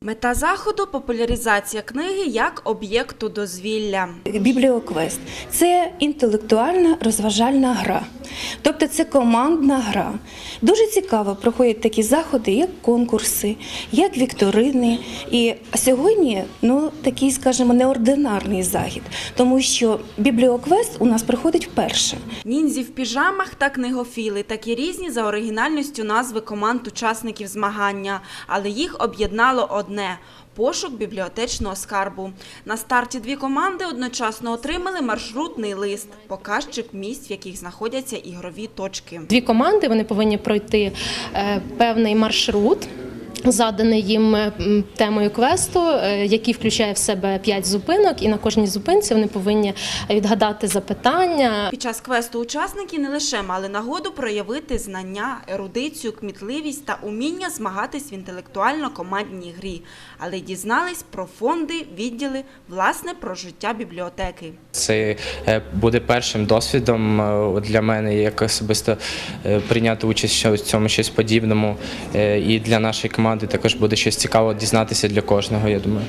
Мета заходу популяризація книги як об'єкту дозвілля. Бібліоквест це інтелектуальна розважальна гра, тобто це командна гра. Дуже цікаво проходять такі заходи, як конкурси, як вікторини. І сьогодні ну такий, скажімо, неординарний захід, тому що бібліоквест у нас проходить вперше. Ніндзі в піжамах та книгофіли такі різні за оригінальністю назви команд учасників змагання, але їх об'єднало одне. Пошук бібліотечного скарбу. На старті дві команди одночасно отримали маршрутний лист, показчик місць, в яких знаходяться ігрові точки. Дві команди повинні пройти е, певний маршрут. Заданий їм е, темою квесту, е, який включає в себе п'ять зупинок, і на кожній зупинці вони повинні відгадати запитання, Під час квесту учасники не лише мали нагоду проявити знання, ерудицію, кмітливість та уміння змагатись в інтелектуально-командній грі, але й дізнались про фонди, відділи, власне, про життя бібліотеки. Це е, буде першим досвідом для мене, як особисто прийняти участь у цьому щось подібному. І для нашої команди також буде щось цікаво дізнатися для кожного, я думаю.